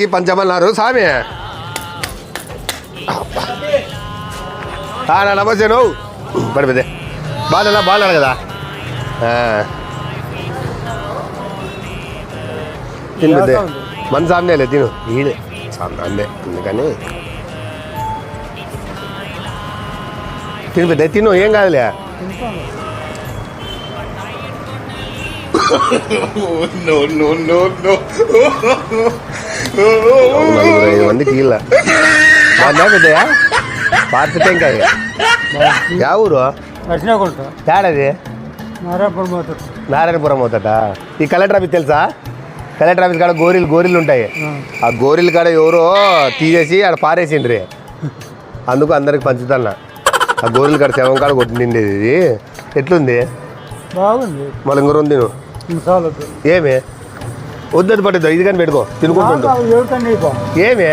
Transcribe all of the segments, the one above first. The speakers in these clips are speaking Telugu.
ఈ పంచమన్నారు స్వామి ఆ, నా నమస్తే నువ్వు పడిపోతే బాగా బాగున్నాడు కదా ఆ. తిను పెద్ద మన సామ్నేలే తిను ఈడే సామ్నే అందే అందుకని తిను పెద్ద తిను ఏం కాదులే no, no, no, no. నలుగురు ఐదు మందికి ఇలా బాగుందా పెద్దయా యా ఊరు? తేడాది నారాయణపురం అవుతాట ఈ కలెక్టర్ ఆఫీస్ తెలుసా? కలెక్టర్ ఆఫీస్ కాడ గోరీలు గోరీలు ఉంటాయి. ఆ. గోరీలు కాడ ఎవరో తీసేసి ఆడ పారేసిండ్రి. అందుకు అందరికి పంచుతాన్న. ఆ గోరీలు కాడ శవం కాడ కొట్టిండేది ఇది. ఎట్లుంది? బాగుంది. మళ్ళీ ఇంకో రెండు తిను. చాలదు ఏమి? వద్దది పట్టుద్దా ఇది కానీ పెట్టుకో తినుకుంటుండు ఏమి?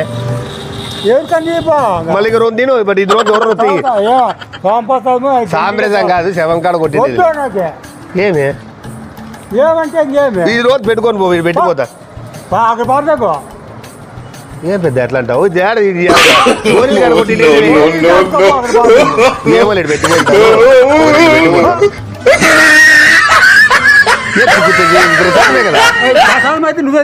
మళ్ళీ రెండు తిను బట్ ఇది రోజు ఎవరు వస్తాయి సాంపస్తాము సాంప్రదాయం కాదు శవం కాడ ఏమి? ఏమంటే ఈ రోజు పెట్టుకొని పో ఇది పెట్టిపోతా. ఏం పెద్ద ఎట్లా అంటావు ఏడ ఇది ఏడ? గోరీలు కదా అయితే నువ్వే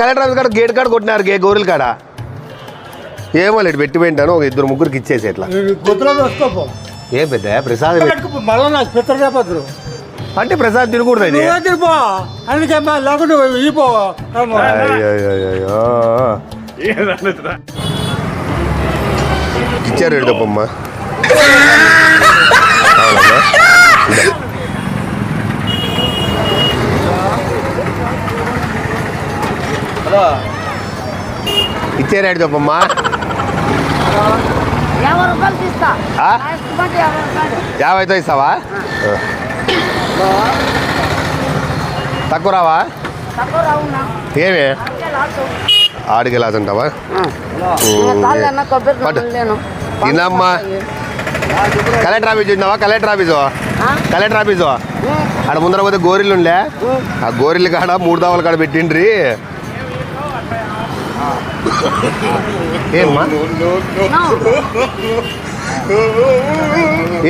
కలెక్టర్ కాడ గేట్ కాడ కొట్టినారు గే గోరీలు కాడ ఏమో లేడు పెట్టిపోయింటాను ఒక ఇద్దరు ముగ్గురికి ఇచ్చేసి ఎట్లా ఏ పెద్ద ప్రసాదం మళ్ళీ నాకు అంటే ప్రసాద్ తినకూడదు ఇది నువ్వే తిరిపో ఇచ్చారు ఎడదప్పమ్మ ఇష్టమంటే యాభై రూపాయలు యాభైతో ఇస్తావా? తక్కువ రావా? ఏమి? ఆడికి లేను. తినమ్మా. కలెక్టర్ ఆఫీస్ చూసినావా? Collector office? Collector office? ఆడ ముందర పోతే గోరిల్లు ఉండే ఆ గోరిల్లు కాడ మూడు దావల కాడ పెట్టిండ్రి. ఏమ్మా?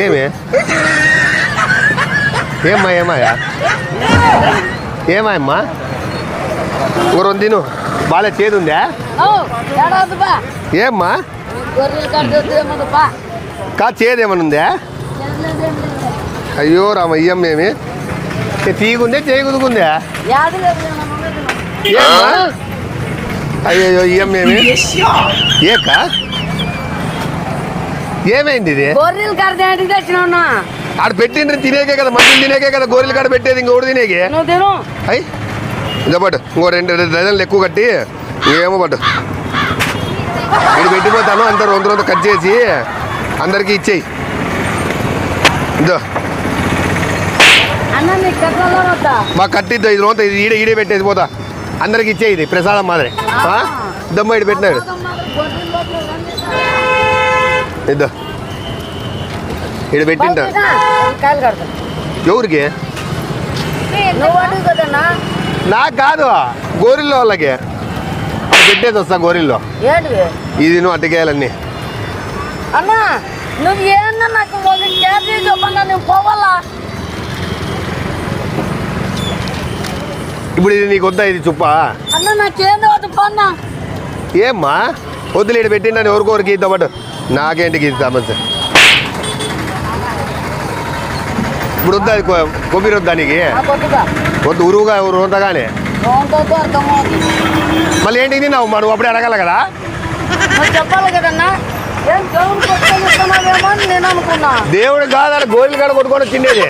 ఏమి? ఏమ్మా ఏమాయా ఏమాయమ్మా రెండు తిను. బాగా చేదు ఉందా ఓ, ఏడాది బా? ఏమ్మా? కా చేదు ఏమన్నా ఉందా అయ్యో రామయ్యం ఏమి ఏ తీగుందే చేయి కుదుకుందా యాది లేదు ఏమన్నా ఉన్నది నువ్వు. ఏమ్మా అయ్యో ఇయ్యం ఏమి ఏక? ఏమైంది ఇది? గొర్రెలు ఏంటికి తెచ్చినావునా? ఆడ పెట్టిండ్రి తినేకే కదా మనుషులు తినేకే కదా గోరెలు కాడ పెట్టేది ఇంకోటి తినేకే? అయ్యి ఇదో పట్టు ఇంకో రెండు రెండు డజన్లు ఎక్కువ కట్టి ఏమో పట్టు ఇది పెట్టిపోతాను అంత రెండు రెండు కట్ చేసి అందరికీ ఇచ్చేయి. ఇదో. మా కట్టిద్దో ఇది రోజు ఇది ఈడే ఈడే పెట్టేసి పోతా. అందరికి ఇచ్చే ఇది ప్రసాదం మాదిరి? దమ్మ ఇటు పెట్టినాడు. ఇద్దో ఇటు కడతాను ఎవరికి? నాకు కాదు గోరిల్లో వాళ్ళకి. పెట్టేది వస్తా గోరిల్లో. ఇది నువ్వు అట్టకేయాలన్నీ. అన్నా నువ్వు ఏందన్నా నాకు చెప్పన్నా పోవాలా? ఇప్పుడు ఇది నీకు వద్దా ఇది చుప్ప? అన్న నాకేందో వద్దు పన్నా. ఏమ్మా? వద్దులు ఇటు పెట్టిండని ఎవరికొరికి ఇద్దా బట్ నాకేంటికి ఇది సమస్య? ఇప్పుడు వద్దా కొ- కొబ్బరి వద్దా నీకు? వద్దు ఉరువుగా ఉరువుతాగానే మళ్ళీ ఏంటి తిన్నావు మరి నువ్వు అప్పుడే అడగాల కదా? చెప్పాలి కదన్నా. అని దేవుడు కాదని గోళ్ళు కాడ కొట్టుకొని తినేది.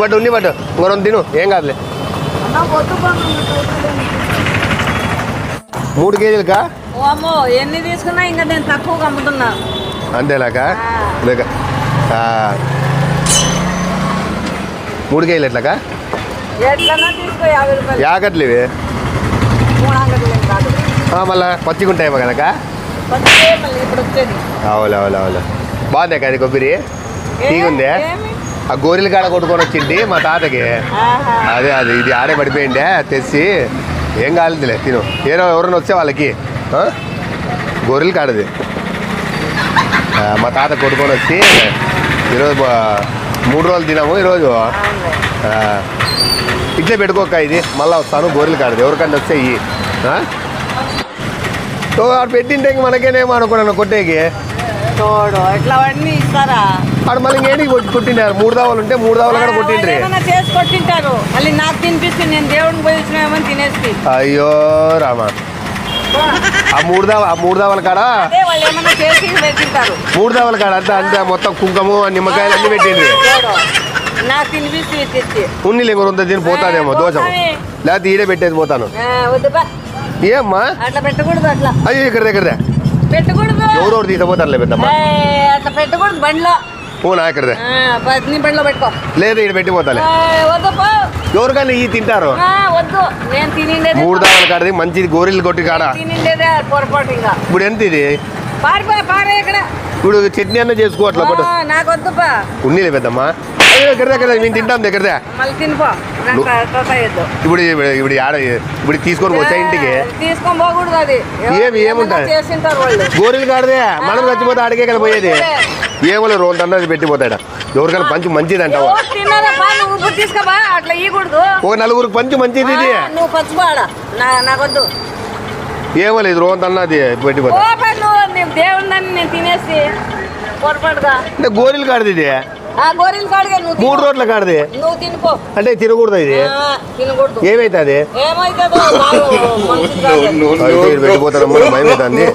బట్టు ఉన్ని బట్టు. ఇంకో తిను. ఏం కాదులే. మూడు కేజీలకా? అమ్మో ఎన్ని తీసుకున్నా ఇంకా నేను తక్కువగా అమ్ముతున్నా అంతేలాక లేక. మూడు కేజీలు రూపాయలు. యాకట్లు ఇవి మళ్ళా పచ్చిగుంటాయేమో కనుక అవును బాగుందా కదా కొబ్బరి? తీగుందే? ఆ గోరిల కాడ కొట్టుకొని వచ్చింది మా తాతకి. అదే అది ఇది ఆడే పడిపోయిండే తెచ్చి ఏం కాలేదులే తిను. ఏదో ఎవరైనా వచ్చే వాళ్ళకి? గొర్రెలు కాడది. మా తాత కొట్టుకొని వచ్చి ఈరోజు మూడు రోజులు తినాము ఈరోజు. ఇట్లే పెట్టుకోక ఇది. మళ్ళీ వస్తాను గొర్రెలు కాడది. ఎవరికన్నా వస్తే ఆ? సో ఆడు పెట్టింటే మనకేనేమో అనుకున్నాను కొట్టేకి. ఇట్లా ఇస్తారా? ఆడు మళ్ళీ కొట్టి- కొట్టిండారు? మూడు దావలు ఉంటే మూడు దావలు కూడా కొట్టిండ్రి. చేసి కొట్టింటారు. మళ్ళీ నాకు తినిపిస్తే నేను దేవుడిని పోయి వచ్చినామని తినేసి. అయ్యో రామా. ఆ మూడు దావ ఆ మూడు దావల కాడ? అదే వాళ్ళు ఏమైనా చేసి పెట్టింటారు. మూడు దావల కాడ అంతా అంతా మొత్తం కుంకము నిమ్మకాయలు అన్ని పెట్టిండ్రి. తోడు నాకు తినిపిస్తే తెచ్చి ఉన్నిలు ఇంకొంత దీని పోతాదేమో దోషం. లేకపోతే ఈడే పెట్టేది పోతాను. ఆ, వద్దు బా ఏమ్మా? అట్లా పెట్టకూడదు అట్లా. అయ్యో ఇక్కడ దగ్గరదే పెట్టకూడదు. ఎవరెవరు తీసుకుపోతారులే పెద్దమ్మ. అట్లా పెట్టకూడదు బండిలో. పోనా నీ బండిలో పెట్టుకో. లేదా ఇక్కడ పెట్టిపోతాలే ఎవరికైనా ఈ తింటారు. వద్దు. నేను మూడు దావల కాడది మంచిది గోరీలు కొట్టి కాడ. తినిండేదే పొరపాటు ఇంకా. ఇప్పుడు ఎంత ఇది? పారిపోయి పారే ఇక్కడ. ఇప్పుడు చట్నీ అన్న చేసుకోవట్లే పట్టు. ఆ, నాకు వద్దుపా ఉన్నిలే పెద్దమ్మ. ఇక్కడ మేము తింటాం దగ్గరదే మళ్ళీ తినిపో ఇప్పుడు ఇప్పుడు ఆడ ఇప్పుడు తీసుకొని వచ్చా ఇంటికి? తీసుకొని పోకూడదు అది. ఏమి, ఏముంటాయి? గోరీలు కాడదే. మనం చచ్చిపోతే ఆడికే కదా పోయేది. ఏమో రోజు అన్నది పెట్టిపోతాడా ఎవరికైనా పంచి మంచిది అంటావా ఒక నలుగురికి పంచి మంచిది ఇది. ఆ, నువ్వు పచ్చిపోడ నా నాకొద్దు. ఏమో లేదు రోజు అన్నది పెట్టిపోతా గోరీలు కాడది ఇది. మూడు రోడ్ల కాడది. అంటే తినకూడదు ఇది? ఏమైతుంది? no. భయం అవుతుంది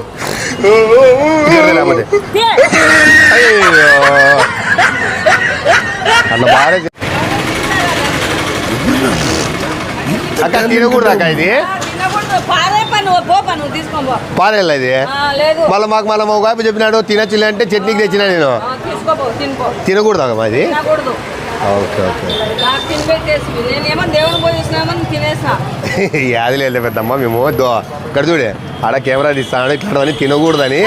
అన్న బాగా అక్క తినకూడదు అక్క ఇది? పారేలా ఇది? మళ్ళీ మాకు మళ్ళీ మా వైపు చెప్పినాడు తినచ్చులే అంటే చట్నీకి తెచ్చినా నేను. తినకూడదు తినకూడదు. Okay okay. యాది లేదు పెద్దమ్మ మేము ఇక్కడ చూడే ఆడ కెమెరా తీస్తాను ఇట్లాంటివన్నీ తినకూడదని.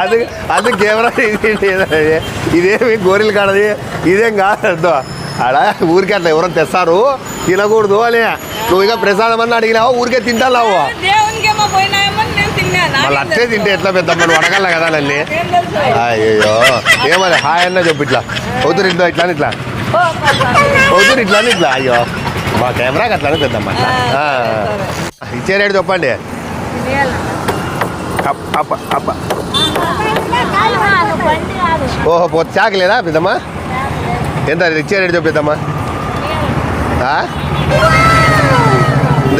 అది అది కెమెరా ఇది- ఇదేమి గోరీలు కాడది? ఇదేం కాదు ఆడ ఊరికే అట్లా ఎవరైనా తెస్తారు తినకూడదు అని. నువ్వు ఇక ప్రసాదం అన్న అడిగినావు? ఊరికే తింటావు మళ్ళీ అట్లే తింటే ఎట్లా పెద్దమ్మ? నువ్వు అడగల కదా తెలుసు. అయ్యో ఏమది హాయ్ అన్న చెప్పు ఇట్లా. అవుతురు ఇట్లా ఇట్లా ఇట్లా. అవుతురు ఇట్లా ఇట్లా. అయ్యో. మా కెమెరాకి అట్లా అని పెద్దమ్మ. ఇచ్చే రేటు చెప్పండి. ఓహో పో చాకలేదా పెద్దమ్మా? ఎంత? ఇచ్చే రేటు చెప్పు పెద్దమ్మా. ఆ?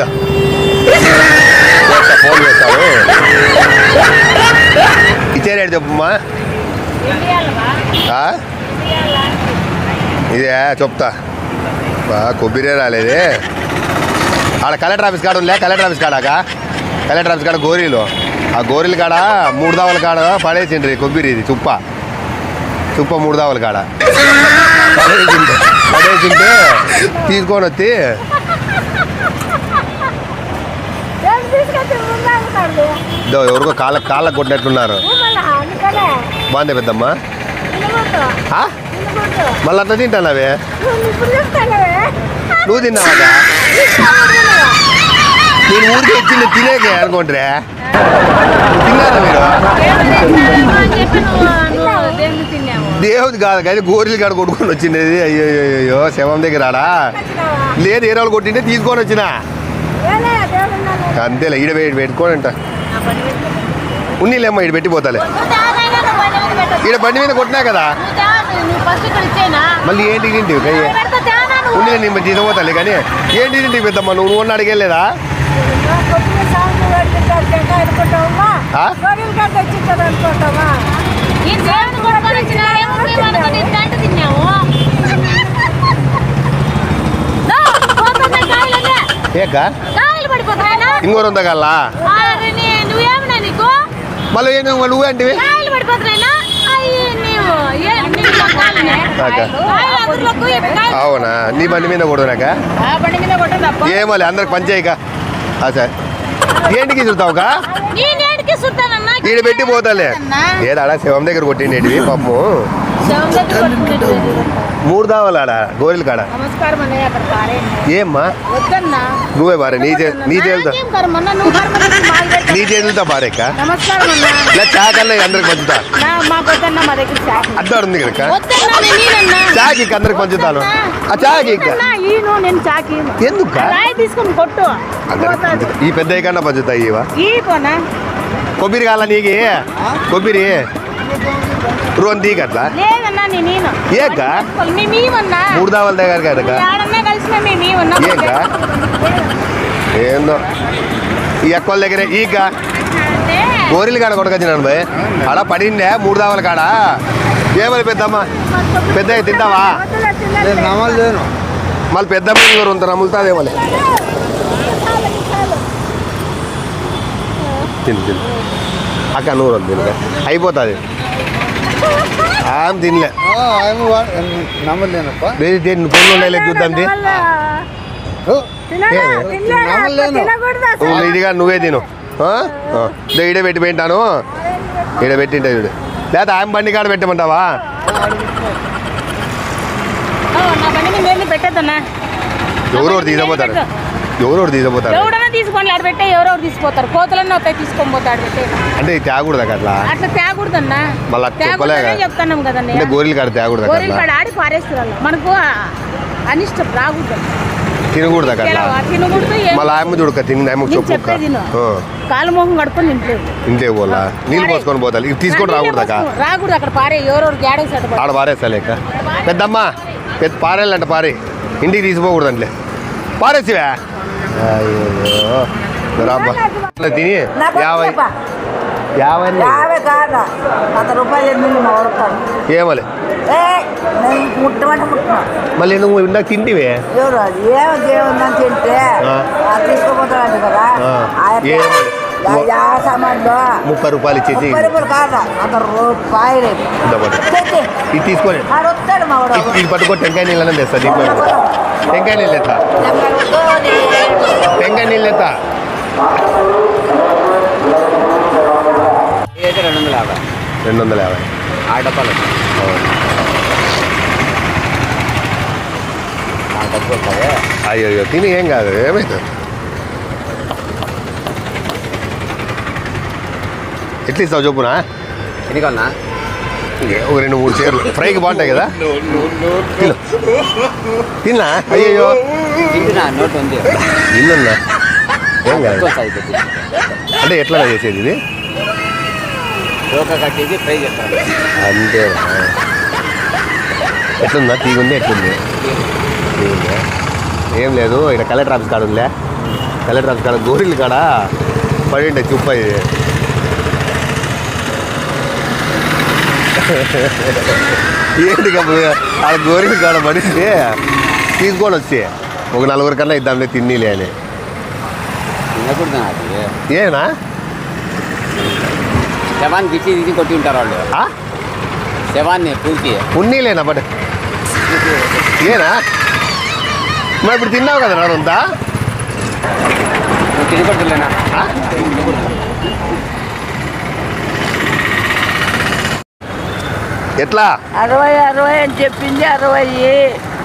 ఇందా. ఫోన్ చెప్పమ్మా ఆ? ఇదే చెప్తా బా కొబ్బరి రాలేదే ఆడ కలెక్టర్ ఆఫీస్ కాడ ఉందిలే కలెక్టర్ ఆఫీస్ కాడాక కలెక్టర్ ఆఫీస్ కాడ గోరీలు ఆ గోరీల కాడ మూడు దావల కాడ పడేసిండ్రి కొబ్బరి ఇది చుప్ప చుప్ప మూడు దావల కాడ పడేసింటే పడేసింటే తీసుకొని వచ్చి ఇదో ఎవరికో కాళ్ళ కాళ్ళకు కొట్టినట్లున్నారు బాగుంది పెద్దమ్మ? మళ్ళీ అట్లా తింటానవే? నువ్వు తిన్నావాక నేను ఊరికి వచ్చింది తినేకే అనుకుంటారే తిన్నారా మీరు? దేవుడి కాదు కానీ గోరీలు కాడ కొట్టుకొని వచ్చింది. అయ్యో శవం దగ్గర ఆడా? లేదు ఏ రోజు కొట్టింటే తీసుకొని వచ్చిన. అంతేలే ఈడ పెట్టి. పెట్టుకోని అంట ఉన్నీలేమ్మా ఈడ పెట్టిపోతాలే ఈడ బండి మీద కొట్టినా కదా? మళ్ళీ ఏంటి తింటివి కయ్య ఉండి నేను తీసుకుపోతాలే కానీ ఏంటి తింటివి పెద్దమ్మ నువ్వు నువ్వు అడిగేలేదా ఆ? ఏక ఇంకో రొంత కల్లా? మళ్ళీ ఏంటి నువ్వు అంటివి? ఏ అవునా? నీ బండి మీద కొట్టదప్ప ఏమోలే అందరికి పంచాయిక సార్. ఏంటికి సుత్తానన్నా ఈడ పెట్టి పోతాలే. ఏదాడా శివం దగ్గర కొట్టిండేటివి? కొట్టుకునేది. మూడు దావలు ఆడ గోరీల కాడ ఏమ్మా? నువ్వే బారే నీ చే నీ చేతులతో. నీ చేతులతో అన్న. ఇలా చాకల్లా అందరికి పంచుతా. అద్దరు ఉంది. చాకి అందరికి పంచుతాను. ఆ చాకి ఎందుకు. ఈ పెద్ద కన్నా పంచుతా ఇవా కొబ్బరి కాల నీకి? కొబ్బరి. ఏక? మేము ఈవన్నా మూడు దావల దగ్గర కనుక ఏక? ఏందో? ఈ అక్కల దగ్గర ఈక గోరీలు కాడ కొడకొచ్చినాను భయ్ ఆడ పడిండే మూడు దావల కాడ. ఏమని పెద్దమ్మ? పెద్ద తింటావా? మళ్ళీ పెద్దమ్మ ఇంకోరు ఉంత నమ్ములుతాదేమోలే తిను తిను. అక్క నూరు తినక అయిపోతుంది. ఆమె తినలే. నమ్మలేనప్ప. తిని పొన్ను చూద్దాం ఇదిగా నువ్వే తిను. ఈడ పెట్టి పోయింటాను. ఈడ పెట్టింటే చూడు. లేదా ఆమె బండి కాడ పెట్టమంటావా? వెళ్ళి పెట్టద్దన్నా. ఎవరెవరు తీసుకుపోతారు? ఎవడన్నా తీసుకొని ఆడ పెట్టే ఎవరెవరు తీసుకుపోతారు? కోతలన్నా వస్తాయి తీసుకొని పోతాడు పెట్టే అంటే ఇది తేకూడదు అట్లా? అట్లా తేకూడదన్నా. మళ్ళా చెప్పలే తేకూడదనే కదా. చెప్తున్నాం కదన్నయ్య అంటే గోరీలు కాడ తేకూడదు గోరీలు కాడ ఆడి పారేస్తున్నారు. మనకు అనిష్టం రాకూడదు. తినకూడదు ఏం- మళ్ళీ ఆయమ్మ చూడక తిని ఆయమ్మకు నేను చెప్పు. కాలు మొహం కడుకొని ఇంట్లేదు ఇంతే పోలా? నీళ్ళు పోసుకొని పోతాలి ఇది తీసుకొని రాకూడదు అక్క? రాకూడదు అక్కడ పారే. ఎవరెవరు గ్యాడేసి అటు ఆడ పారేస్తా లేక పెద్దమ్మ పెద్ద పారేయాలంట పారి. ఇంటికి తీసిపోకూడదు అంట్లే పారేసివే? తిని. యాభై. యాభై యాభై కాదా వంద రూపాయలు వడతాను ఏమలే. మళ్ళీ నువ్వు ఇందాక తింటివే? ఏమో దేవుందని తింటే. తీసుకోపోతాడు కదా. ముప్పై రూపాయలు ఇచ్చేసి. ఇది తీసుకొని. ఇది- పట్టుకో టెంకాయ నీళ్ళని తెస్తా దీంట్లో టెంకాయ నీళ్ళు ఎత్తా టెంకాయ నీళ్ళు ఎత్తా రెండు వందల యాభై. రెండు వందల యాభై. ఆ డబ్బాలు. అయ్యో అయ్యో తిని ఏం కాదు ఏమైతుంది ఎట్లా ఇస్తావు చెప్పునా? ఎన్ని ఒక రెండు మూడు చీరలు. ఫ్రైకి బాగుంటాయి కదా? తిన్నా? నిన్నన్నా ఏం కాదు. అంటే ఎట్లా చేసేది ఇది? ఫ్రై చేస్తాను అంతే ఎట్లుందా? తీగుంది ఎట్లుంది? ఏం లేదు ఇక్కడ కలెక్టర్ ఆఫీస్ కాడ ఉందిలే. కలెక్టర్ ఆఫీస్ కాడ గోరీలు కాడ పడి ఉంటే చుప్ప ఇది ఏంటి కప్పు ఆడ గోరీలు కాడ పడితే తీసుకొని వచ్చి. ఒక నలుగురు కన్నా ఇద్దాంలే తిన్నీలే అని. ఏనా? శవాన్ని పిచ్చి తీసి కొట్టి ఉంటారు వాళ్ళు. ఆ? శవాన్ని పూర్తి. ఉన్నీలేనా బట్ ఏనా? మరి ఇప్పుడు తిన్నావు కదా నాదంతా నువ్వు ఎట్లా? అరవై అరవై అని చెప్పింది అరవై.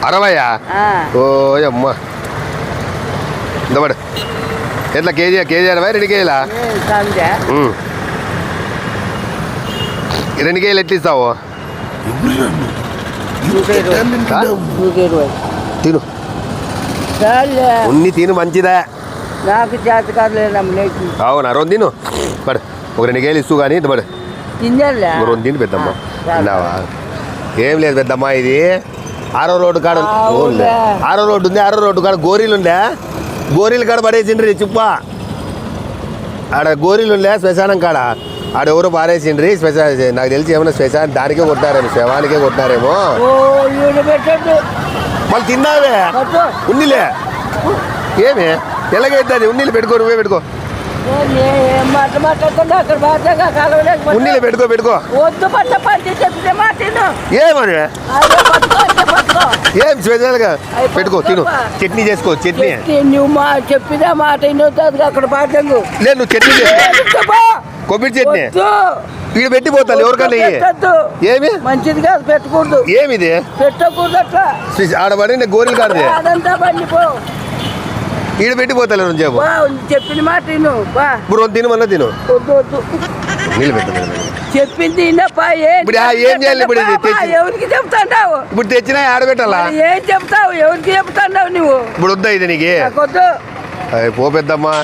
అరవయా? ఆ. ఓ అమ్మ. ఇంతబడు ఎట్లా కేజీ కేజీ అరవై రెండు కేజీలా? రెండు కేజీలు ఎట్లా ఇస్తావు? తిను. ఉన్ని తిను మంచిదే. నాకు చేత కాదులేనా నీకు. అవునా? రెండు తిను. పడు ఒక రెండు కేజీలు ఇస్తూ కానీ ఇంత పడు రెండు తిండి పెద్దమ్మ. చాలు. తిన్నావా ఏం లేదు పెద్దమ్మ ఇది ఆరో రోడ్డు కాడ. ఆరో రోడ్డు ఉంది ఆరో రోడ్డు కాడ గోరీలు ఉండే. గోరీలు కాడ పడేసిండ్రి చుప్ప. ఆడ గోరీలు ఉండే శ్మశానం కాడ. ఆడ ఎవరో పారేసిండ్రి శ్మశాన నాకు తెలిసి ఏమైనా శ్మశానం దానికే కొట్టారేమో శవానికే కొట్టారేమో మళ్ళీ తిన్నావే? ఉన్నిలే ఏమి? ఎలాగైతుంది ఉన్నీళ్ళు పెట్టుకో నువ్వే పెట్టుకో. ఉన్నీళ్ళు పెట్టుకో పెట్టుకో. వద్దు పంచి చెప్తే విను. ఏమని ఏం స్పెషల్గా పెట్టుకో తిను. చట్నీ చేసుకో చట్నీ. నువ్వు మా చెప్పినా మాట అక్కడ పాటంగు లేదు నువ్వు చట్నీ చేసుకో. కొబ్బరి చట్నీ. పోతాను ఎవరికన్నా ఏమి? మంచిది కాదు పెట్టకూడదు. ఏమిది? పెట్టకూడదు అట్లా. శ్రీ- ఆడ పడి గోరీలు కాదు అదంతా బండి పో. ఈడ పెట్టి పోతాను రెండు చెప్పు బా చెప్పిన మాట బా. ఇప్పుడు తిను మళ్ళీ తిను. చెప్పింది ఇప్పుడు ఏం చేయాలి ఇప్పుడు ఎవరికి చెప్తాండావు? ఇప్పుడు తెచ్చినా ఆడబెట్టాలా ఏం చెప్తావు? ఎవరికి చెప్తాండావు నువ్వు? ఇప్పుడు వద్దా ఇది నీకు? నాకొద్దు అయ్ పో పెద్దమ్మా.